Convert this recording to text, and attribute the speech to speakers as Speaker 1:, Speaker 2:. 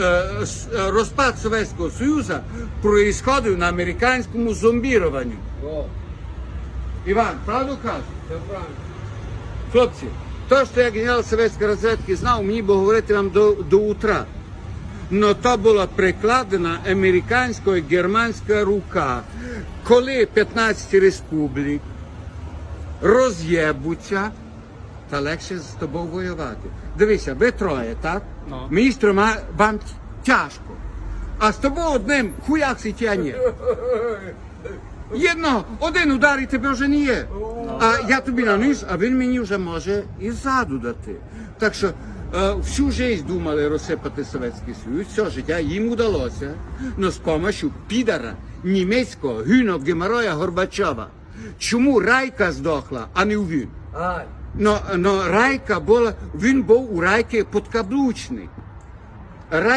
Speaker 1: Е, е, Розпад Совєтського Союзу происходив на американському зомбіруванню.
Speaker 2: О,
Speaker 1: Іван, правду кажу?
Speaker 2: це правильно.
Speaker 1: Хлопці, то, що я генерал совєтської розвідки знав, мені би говорити вам до, до утра. Но то була прикладена американська і германська рука, коли 15 республік роз'єбуться, та легше з тобою воювати. Дивися, ви троє, так?
Speaker 2: Ну.
Speaker 1: Мені з трьома вам тяжко. А з тобою одним хуяк тяне. Єдно, один удар і тебе вже не є. А я тобі наніс, а він мені вже може і ззаду дати. Так що е, всю життя думали розсипати Совєтський Союз, все життя їм удалося, но з помощью підара німецького гюно геморроя Горбачова. Чому Райка здохла, а не він? Но, но Райка була, він був у Райки подкаблучний. Райка